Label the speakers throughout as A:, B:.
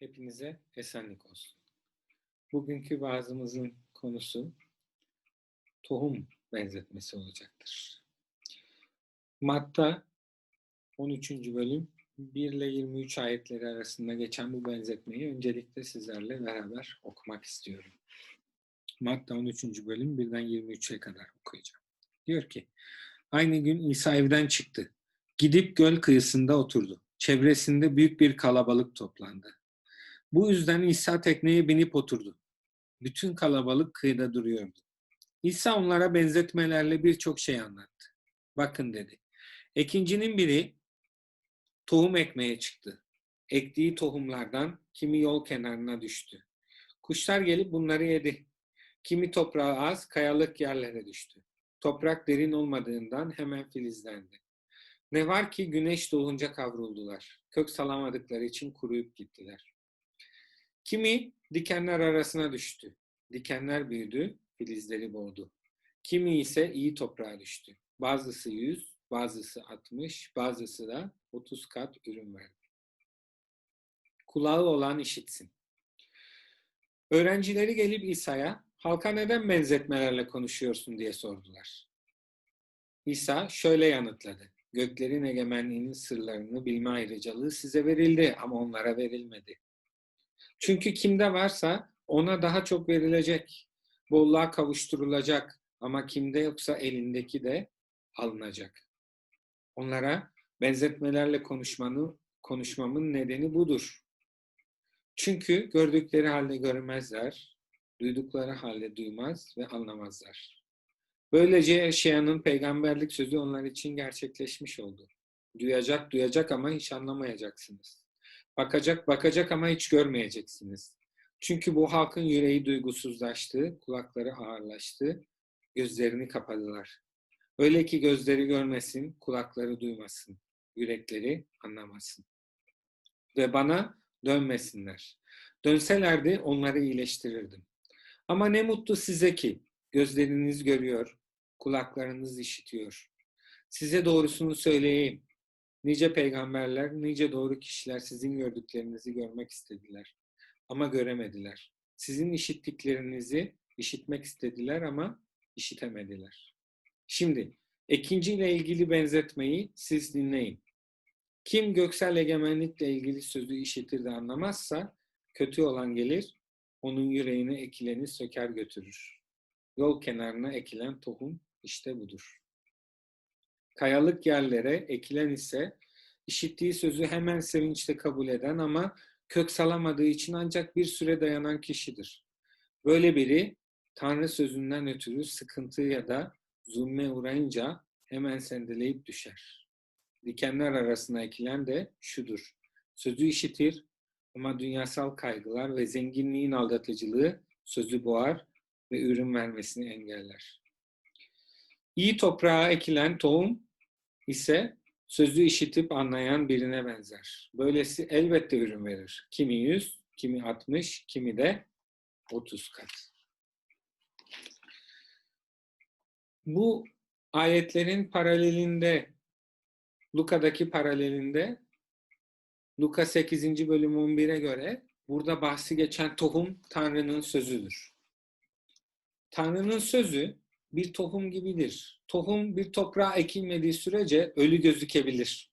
A: Hepinize esenlik olsun. Bugünkü vaazımızın konusu tohum benzetmesi olacaktır. Matta 13. bölüm 1 ile 23 ayetleri arasında geçen bu benzetmeyi öncelikle sizlerle beraber okumak istiyorum. Matta 13. bölüm 1'den 23'e kadar okuyacağım. Diyor ki, aynı gün İsa evden çıktı. Gidip göl kıyısında oturdu. Çevresinde büyük bir kalabalık toplandı. Bu yüzden İsa tekneye binip oturdu. Bütün kalabalık kıyıda duruyordu. İsa onlara benzetmelerle birçok şey anlattı. Bakın dedi. Ekincinin biri tohum ekmeye çıktı. Ektiği tohumlardan kimi yol kenarına düştü. Kuşlar gelip bunları yedi. Kimi toprağa az, kayalık yerlere düştü. Toprak derin olmadığından hemen filizlendi. Ne var ki güneş doğunca kavruldular. Kök salamadıkları için kuruyup gittiler. Kimi dikenler arasına düştü. Dikenler büyüdü, filizleri boğdu. Kimi ise iyi toprağa düştü. Bazısı yüz, bazısı altmış, bazısı da otuz kat ürün verdi. Kulağı olan işitsin. Öğrencileri gelip İsa'ya halka neden benzetmelerle konuşuyorsun diye sordular. İsa şöyle yanıtladı. Göklerin egemenliğinin sırlarını bilme ayrıcalığı size verildi ama onlara verilmedi. Çünkü kimde varsa ona daha çok verilecek. Bolluğa kavuşturulacak ama kimde yoksa elindeki de alınacak. Onlara benzetmelerle konuşmanı, konuşmamın nedeni budur. Çünkü gördükleri halde görmezler, duydukları halde duymaz ve anlamazlar. Böylece yaşayanın peygamberlik sözü onlar için gerçekleşmiş oldu. Duyacak duyacak ama hiç anlamayacaksınız. Bakacak bakacak ama hiç görmeyeceksiniz. Çünkü bu halkın yüreği duygusuzlaştı, kulakları ağırlaştı, gözlerini kapadılar. Öyle ki gözleri görmesin, kulakları duymasın, yürekleri anlamasın. Ve bana dönmesinler. Dönselerdi onları iyileştirirdim. Ama ne mutlu size ki gözleriniz görüyor, kulaklarınız işitiyor. Size doğrusunu söyleyeyim. Nice peygamberler, nice doğru kişiler sizin gördüklerinizi görmek istediler. Ama göremediler. Sizin işittiklerinizi işitmek istediler ama işitemediler. Şimdi ikinci ile ilgili benzetmeyi siz dinleyin. Kim göksel egemenlikle ilgili sözü işitir de anlamazsa kötü olan gelir, onun yüreğine ekileni söker götürür. Yol kenarına ekilen tohum işte budur. Kayalık yerlere ekilen ise işittiği sözü hemen sevinçle kabul eden ama kök salamadığı için ancak bir süre dayanan kişidir. Böyle biri Tanrı sözünden ötürü sıkıntı ya da zulme uğrayınca hemen sendeleyip düşer. Dikenler arasına ekilen de şudur. Sözü işitir ama dünyasal kaygılar ve zenginliğin aldatıcılığı sözü boğar ve ürün vermesini engeller. İyi toprağa ekilen tohum ise sözü işitip anlayan birine benzer. Böylesi elbette ürün verir. Kimi yüz, kimi altmış, kimi de otuz kat. Bu ayetlerin paralelinde, Luka'daki paralelinde, Luka 8. bölüm 11'e göre burada bahsi geçen tohum Tanrı'nın sözüdür. Tanrı'nın sözü bir tohum gibidir. Tohum bir toprağa ekilmediği sürece ölü gözükebilir.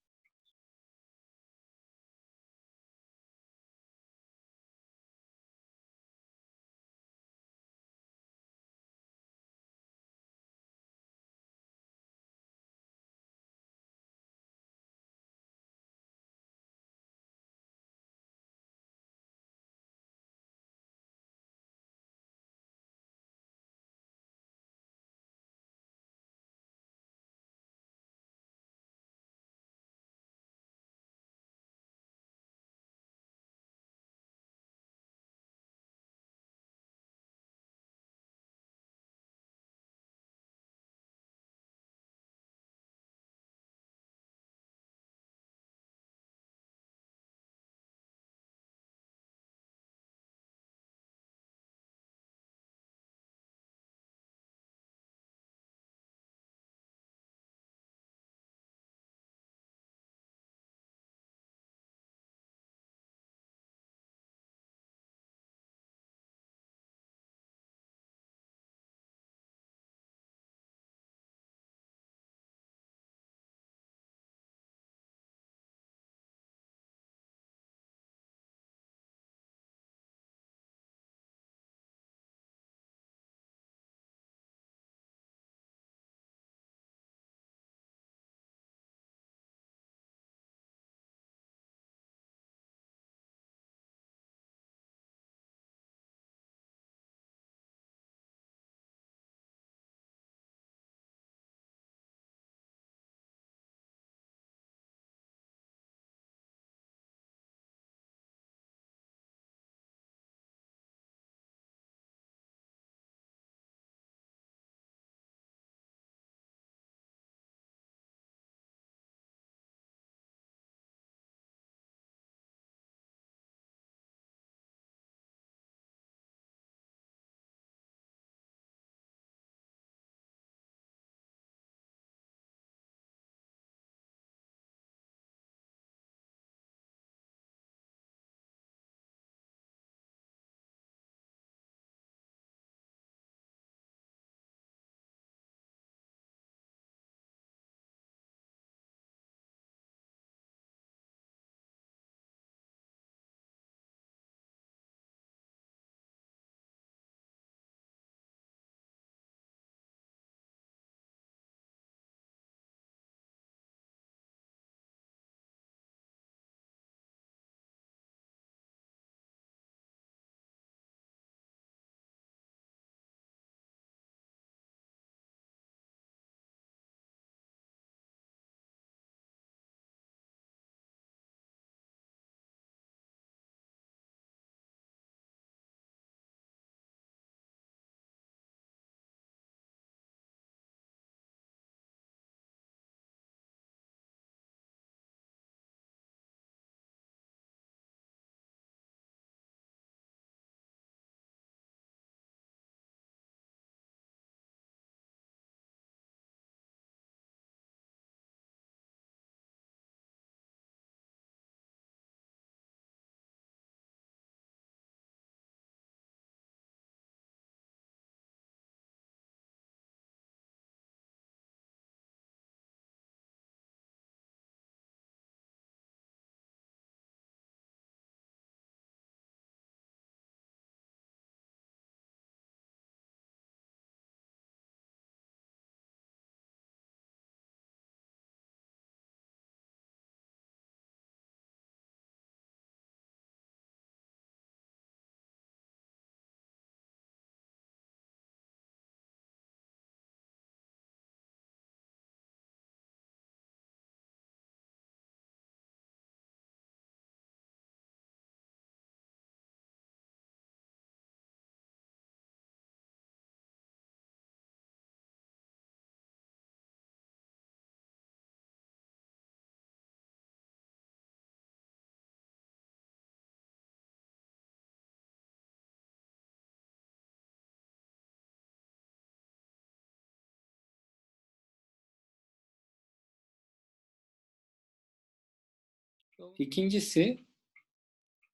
A: İkincisi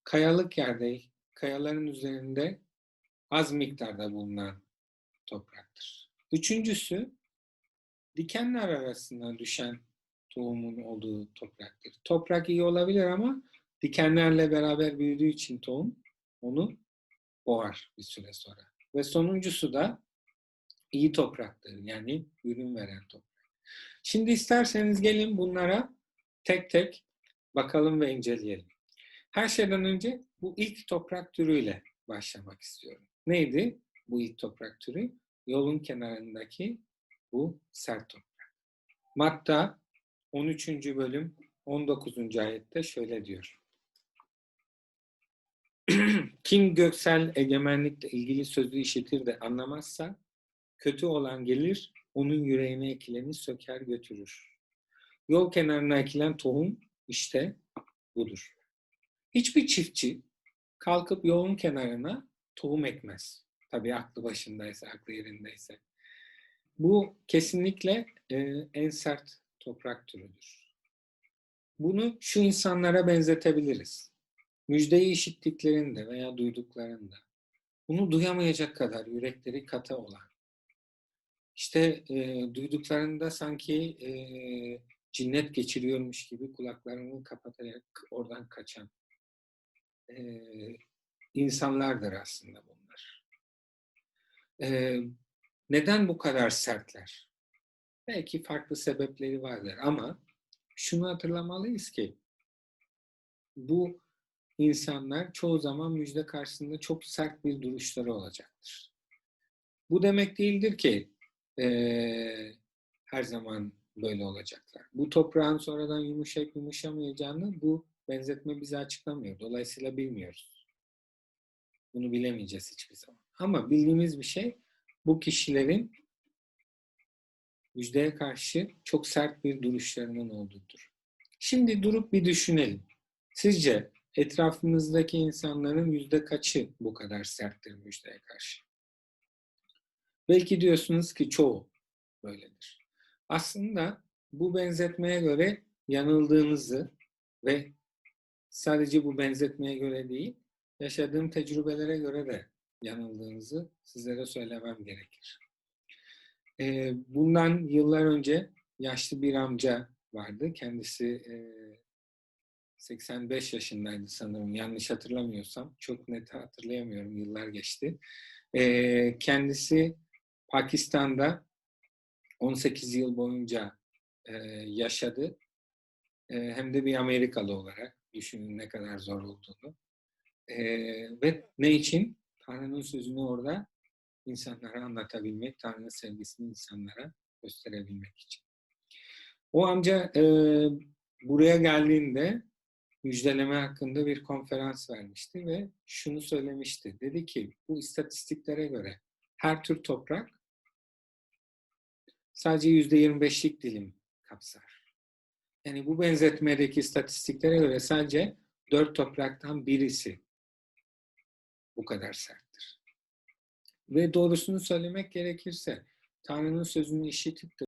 A: kayalık yerde, kayaların üzerinde az miktarda bulunan topraktır. Üçüncüsü dikenler arasında düşen tohumun olduğu topraktır. Toprak iyi olabilir ama dikenlerle beraber büyüdüğü için tohum onu boğar bir süre sonra. Ve sonuncusu da iyi topraktır. Yani ürün veren toprak. Şimdi isterseniz gelin bunlara tek tek bakalım ve inceleyelim. Her şeyden önce bu ilk toprak türüyle başlamak istiyorum. Neydi bu ilk toprak türü? Yolun kenarındaki bu sert toprak. Matta 13. bölüm 19. ayette şöyle diyor. Kim göksel egemenlikle ilgili sözü işitir de anlamazsa kötü olan gelir onun yüreğine ekileni söker götürür. Yol kenarına ekilen tohum işte budur. Hiçbir çiftçi kalkıp yolun kenarına tohum ekmez. Tabii aklı başındaysa, aklı yerindeyse. Bu kesinlikle e, en sert toprak türüdür. Bunu şu insanlara benzetebiliriz. Müjdeyi işittiklerinde veya duyduklarında bunu duyamayacak kadar yürekleri kata olan, işte e, duyduklarında sanki e, cinnet geçiriyormuş gibi kulaklarını kapatarak oradan kaçan e, insanlardır aslında bunlar. E, neden bu kadar sertler? Belki farklı sebepleri vardır ama şunu hatırlamalıyız ki bu insanlar çoğu zaman müjde karşısında çok sert bir duruşları olacaktır. Bu demek değildir ki e, her zaman böyle olacaklar. Bu toprağın sonradan yumuşayıp yumuşamayacağını bu benzetme bize açıklamıyor. Dolayısıyla bilmiyoruz. Bunu bilemeyeceğiz hiçbir zaman. Ama bildiğimiz bir şey bu kişilerin müjdeye karşı çok sert bir duruşlarının olduğudur. Şimdi durup bir düşünelim. Sizce etrafımızdaki insanların yüzde kaçı bu kadar serttir müjdeye karşı? Belki diyorsunuz ki çoğu böyledir. Aslında bu benzetmeye göre yanıldığınızı ve sadece bu benzetmeye göre değil, yaşadığım tecrübelere göre de yanıldığınızı sizlere söylemem gerekir. Bundan yıllar önce yaşlı bir amca vardı. Kendisi 85 yaşındaydı sanırım. Yanlış hatırlamıyorsam. Çok net hatırlayamıyorum. Yıllar geçti. Kendisi Pakistan'da 18 yıl boyunca yaşadı. Hem de bir Amerikalı olarak. Düşünün ne kadar zor olduğunu. Ve ne için? Tanrı'nın sözünü orada insanlara anlatabilmek, Tanrı'nın sevgisini insanlara gösterebilmek için. O amca e, buraya geldiğinde müjdeleme hakkında bir konferans vermişti ve şunu söylemişti. Dedi ki bu istatistiklere göre her tür toprak sadece yüzde 25'lik dilim kapsar. Yani bu benzetmedeki istatistiklere göre sadece dört topraktan birisi bu kadar serttir. Ve doğrusunu söylemek gerekirse Tanrı'nın sözünü işitip de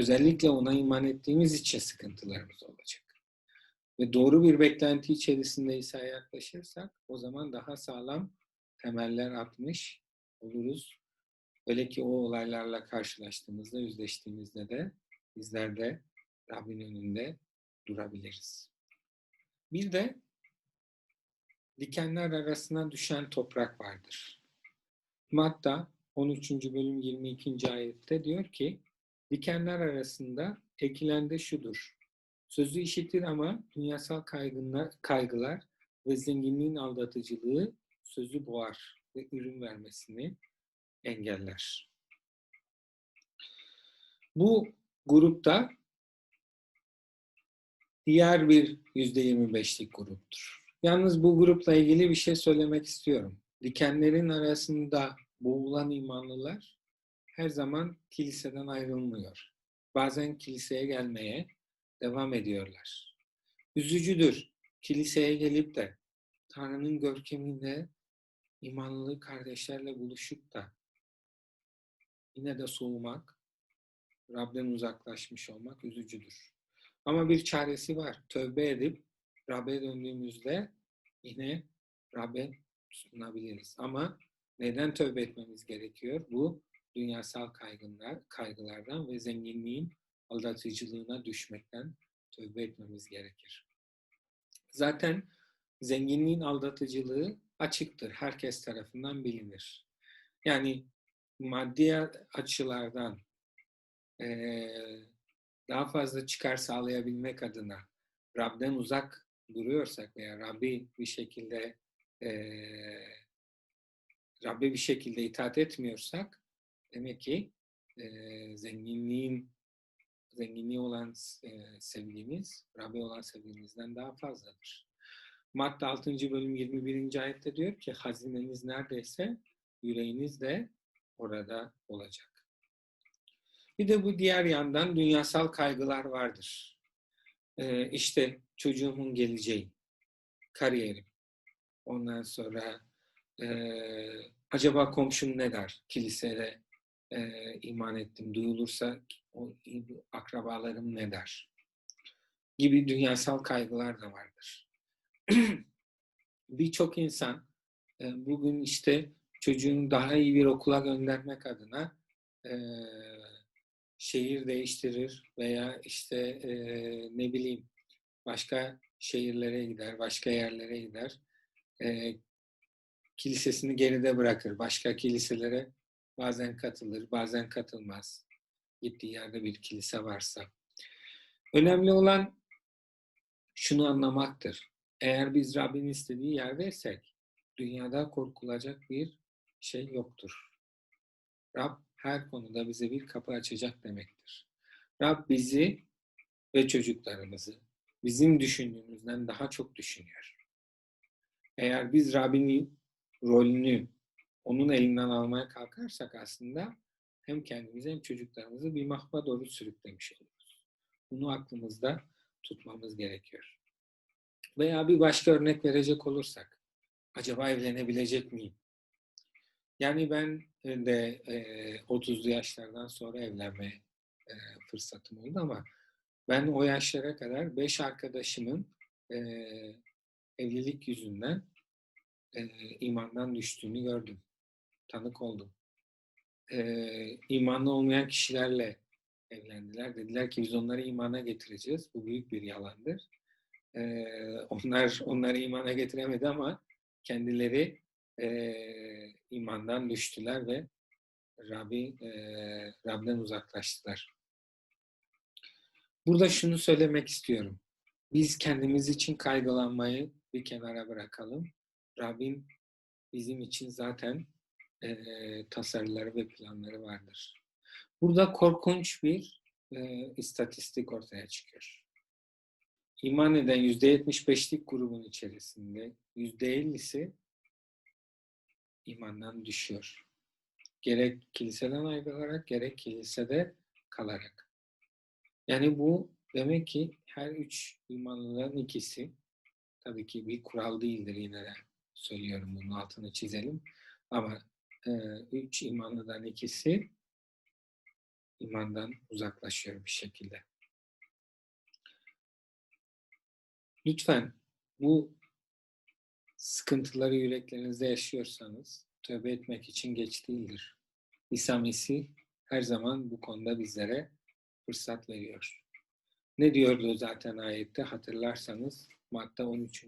A: Özellikle ona iman ettiğimiz için sıkıntılarımız olacak. Ve doğru bir beklenti içerisinde İsa'ya yaklaşırsak o zaman daha sağlam temeller atmış oluruz. Öyle ki o olaylarla karşılaştığımızda, yüzleştiğimizde de bizler de Rabbin önünde durabiliriz. Bir de dikenler arasına düşen toprak vardır. Matta 13. bölüm 22. ayette diyor ki dikenler arasında ekilen de şudur. Sözü işitir ama dünyasal kaygılar, kaygılar ve zenginliğin aldatıcılığı sözü boğar ve ürün vermesini engeller. Bu grupta diğer bir %25'lik gruptur. Yalnız bu grupla ilgili bir şey söylemek istiyorum. Dikenlerin arasında boğulan imanlılar her zaman kiliseden ayrılmıyor. Bazen kiliseye gelmeye devam ediyorlar. Üzücüdür kiliseye gelip de Tanrı'nın görkeminde imanlı kardeşlerle buluşup da yine de soğumak, Rab'den uzaklaşmış olmak üzücüdür. Ama bir çaresi var. Tövbe edip Rab'be döndüğümüzde yine Rab'be tutunabiliriz. Ama neden tövbe etmemiz gerekiyor? Bu dünyasal kaygılar, kaygılardan ve zenginliğin aldatıcılığına düşmekten tövbe etmemiz gerekir. Zaten zenginliğin aldatıcılığı açıktır. Herkes tarafından bilinir. Yani maddi açılardan daha fazla çıkar sağlayabilmek adına Rab'den uzak duruyorsak veya Rabbi bir şekilde e, Rabbe bir şekilde itaat etmiyorsak demek ki e, zenginliğin zenginliği olan e, sevgimiz Rabbe olan sevgimizden daha fazladır. Matta 6. bölüm 21. ayette diyor ki hazineniz neredeyse yüreğiniz de orada olacak. Bir de bu diğer yandan dünyasal kaygılar vardır. Ee, işte çocuğumun geleceği, kariyerim. Ondan sonra e, acaba komşum ne der? Kilisede e, iman ettim. Duyulursa o akrabalarım ne der? Gibi dünyasal kaygılar da vardır. Birçok insan e, bugün işte çocuğunu daha iyi bir okula göndermek adına e, şehir değiştirir veya işte e, ne bileyim başka şehirlere gider, başka yerlere gider. E, kilisesini geride bırakır. Başka kiliselere bazen katılır, bazen katılmaz. Gittiği yerde bir kilise varsa. Önemli olan şunu anlamaktır. Eğer biz Rabbin istediği yerdeysek dünyada korkulacak bir şey yoktur. Rab her konuda bize bir kapı açacak demektir. Rab bizi ve çocuklarımızı bizim düşündüğümüzden daha çok düşünüyor. Eğer biz Rabbin rolünü onun elinden almaya kalkarsak aslında hem kendimizi hem çocuklarımızı bir mahva doğru sürüklemiş oluruz. Bunu aklımızda tutmamız gerekiyor. Veya bir başka örnek verecek olursak, acaba evlenebilecek miyim? Yani ben de e, 30'lu yaşlardan sonra evlenme e, fırsatım oldu ama ben o yaşlara kadar beş arkadaşımın e, evlilik yüzünden e, imandan düştüğünü gördüm. Tanık oldum. E, imanlı olmayan kişilerle evlendiler. Dediler ki biz onları imana getireceğiz. Bu büyük bir yalandır. E, onlar onları imana getiremedi ama kendileri e, imandan düştüler ve Rabbi, e, Rab'den uzaklaştılar. Burada şunu söylemek istiyorum. Biz kendimiz için kaygılanmayı bir kenara bırakalım. Rabbin bizim için zaten e, tasarıları ve planları vardır. Burada korkunç bir e, istatistik ortaya çıkıyor. İman eden %75'lik grubun içerisinde %50'si imandan düşüyor. Gerek kiliseden ayrılarak gerek kilisede kalarak. Yani bu demek ki her üç imanlıların ikisi tabii ki bir kural değildir yine de söylüyorum bunun altını çizelim. Ama üç imanlıdan ikisi imandan uzaklaşıyor bir şekilde. Lütfen bu sıkıntıları yüreklerinizde yaşıyorsanız tövbe etmek için geç değildir. İsa Mesih her zaman bu konuda bizlere fırsat veriyor. Ne diyordu zaten ayette hatırlarsanız Matta 13.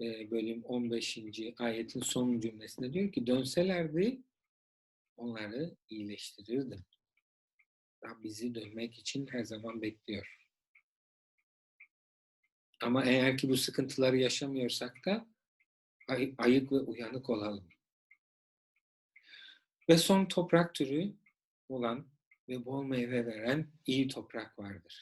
A: e, bölüm 15. ayetin son cümlesinde diyor ki dönselerdi onları iyileştirirdim. Rab bizi dönmek için her zaman bekliyor. Ama eğer ki bu sıkıntıları yaşamıyorsak da ay- ayık ve uyanık olalım. Ve son toprak türü olan ve bol meyve veren iyi toprak vardır.